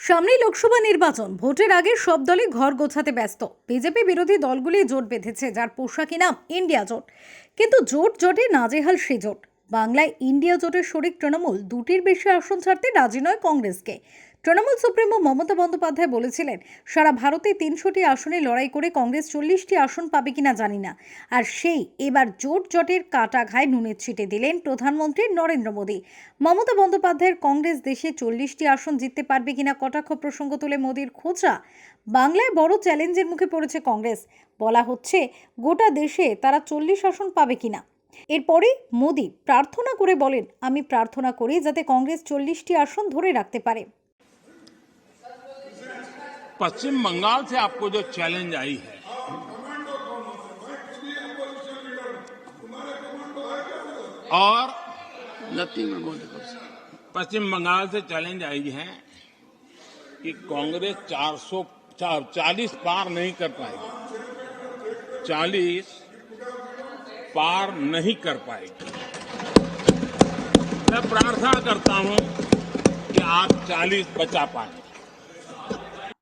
সামনেই লোকসভা নির্বাচন। ভোটের আগে সব দলই ঘর গোছাতে ব্যস্ত। বিজেপি বিরোধী দলগুলি জোট বেঁধেছে, যার পোশাকি নাম ইন্ডিয়া জোট। কিন্তু জোট জোটে নাজেহাল সে জোট। বাংলায় ইন্ডিয়া জোটের শরিক তৃণমূল দুটির বেশি আসন ছাড়তে রাজি নয় কংগ্রেসকে। তৃণমূল সুপ্রিমো মমতা বন্দ্যোপাধ্যায় বলেছিলেন, সারা ভারতে তিনশোটি আসনে লড়াই করে কংগ্রেস চল্লিশটি আসন পাবে কিনা জানি না। আর সেই এবার জোট জটের কাটা ঘায় নুনের ছিটে দিলেন প্রধানমন্ত্রী নরেন্দ্র মোদী। মমতা বন্দ্যোপাধ্যায়ের কংগ্রেস দেশে চল্লিশটি আসন জিততে পারবে কিনা কটাক্ষ প্রসঙ্গ তুলে মোদীর খোঁচা বাংলায় বড় চ্যালেঞ্জের মুখে পড়েছে কংগ্রেস। বলা হচ্ছে, গোটা দেশে তারা চল্লিশ আসন পাবে কিনা। এরপরে মোদী প্রার্থনা করে বলেন আমি প্রার্থনা করি যাতে কংগ্রেস চল্লিশটি আসন ধরে রাখতে পারে पश्चिम बंगाल से आपको जो चैलेंज आई है और Nothing will go to the पश्चिम बंगाल से चैलेंज आई है कि कांग्रेस 400 चालीस पार नहीं कर पाएगी 40 पार नहीं कर पाएगी मैं प्रार्थना करता हूं कि आप 40 बचा पाए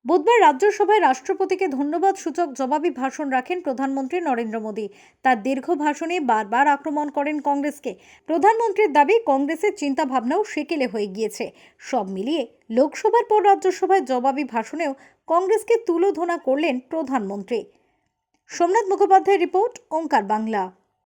বুধবার রাজ্যসভায় রাষ্ট্রপতিকে ধন্যবাদ সূচক জবাবি ভাষণ রাখেন প্রধানমন্ত্রী নরেন্দ্র মোদী তার দীর্ঘ ভাষণে বারবার আক্রমণ করেন কংগ্রেসকে প্রধানমন্ত্রীর দাবি কংগ্রেসের চিন্তাভাবনাও সেকেলে হয়ে গিয়েছে সব মিলিয়ে লোকসভার পর রাজ্যসভায় জবাবি ভাষণেও কংগ্রেসকে তুলোধনা করলেন প্রধানমন্ত্রী সোমনাথ মুখোপাধ্যায়ের রিপোর্ট ওঙ্কার বাংলা